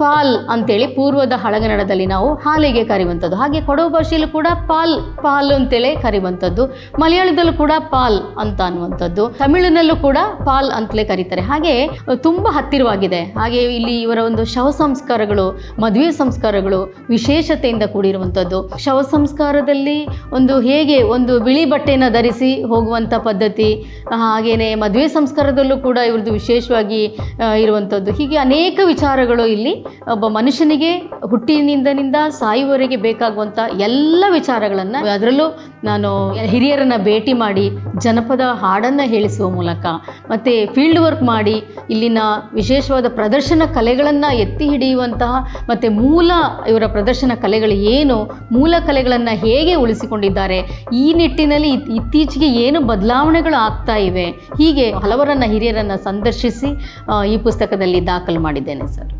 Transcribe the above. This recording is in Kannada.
ಪಾಲ್ ಅಂತೇಳಿ ಪೂರ್ವದ ಹಳಗನ್ನಡದಲ್ಲಿ ನಾವು ಹಾಲಿಗೆ ಕರೆಯುವಂಥದ್ದು ಹಾಗೆ ಕೊಡವು ಭಾಷೆಯಲ್ಲೂ ಕೂಡ ಪಾಲ್ ಪಾಲ್ ಅಂತೇಳಿ ಕರೆಯುವಂಥದ್ದು ಮಲಯಾಳದಲ್ಲೂ ಕೂಡ ಪಾಲ್ ಅಂತ ಅನ್ನುವಂಥದ್ದು. ತಮಿಳಿನಲ್ಲೂ ಕೂಡ ಪಾಲ್ ಅಂತಲೇ ಕರೀತಾರೆ. ಹಾಗೆ ತುಂಬ ಹತ್ತಿರವಾಗಿದೆ. ಹಾಗೆ ಇಲ್ಲಿ ಇವರ ಒಂದು ಶವ ಸಂಸ್ಕಾರಗಳು, ಮದುವೆ ಸಂಸ್ಕಾರಗಳು ವಿಶೇಷತೆಯಿಂದ ಕೂಡಿರುವಂಥದ್ದು. ಶವ ಸಂಸ್ಕಾರದಲ್ಲಿ ಒಂದು ಹೇಗೆ ಒಂದು ಬಿಳಿ ಬಟ್ಟೆಯನ್ನು ಧರಿಸಿ ಹೋಗುವಂಥ ಪದ್ಧತಿ ಹಾಗೆಯೇ ಮದುವೆ ಸಂಸ್ಕಾರದಲ್ಲೂ ಕೂಡ ಇವ್ರದ್ದು ವಿಶೇಷವಾಗಿ ಇರುವಂಥದ್ದು. ಹೀಗೆ ಅನೇಕ ವಿಚಾರಗಳು ಇಲ್ಲಿ ಒಬ್ಬ ಮನುಷ್ಯನಿಗೆ ಹುಟ್ಟಿನಿಂದನಿಂದ ಸಾಯುವವರೆಗೆ ಬೇಕಾಗುವಂತ ಎಲ್ಲ ವಿಚಾರಗಳನ್ನು ಅದರಲ್ಲೂ ನಾನು ಹಿರಿಯರನ್ನ ಭೇಟಿ ಮಾಡಿ ಜನಪದ ಹಾಡನ್ನ ಹೇಳಿಸುವ ಮೂಲಕ ಮತ್ತೆ ಫೀಲ್ಡ್ ವರ್ಕ್ ಮಾಡಿ ಇಲ್ಲಿನ ವಿಶೇಷವಾದ ಪ್ರದರ್ಶನ ಕಲೆಗಳನ್ನ ಎತ್ತಿ ಹಿಡಿಯುವಂತಹ ಮತ್ತೆ ಮೂಲ ಇವರ ಪ್ರದರ್ಶನ ಕಲೆಗಳು ಏನು, ಮೂಲ ಕಲೆಗಳನ್ನ ಹೇಗೆ ಉಳಿಸಿಕೊಂಡಿದ್ದಾರೆ, ಈ ನಿಟ್ಟಿನಲ್ಲಿ ಇತ್- ಇತ್ತೀಚೆಗೆ ಏನು ಬದಲಾವಣೆಗಳು ಆಗ್ತಾ ಇವೆ, ಹೀಗೆ ಹಲವರನ್ನ ಹಿರಿಯರನ್ನ ಸಂದರ್ಶಿಸಿ ಈ ಪುಸ್ತಕದಲ್ಲಿ ದಾಖಲು ಮಾಡಿದ್ದೇನೆ ಸರ್.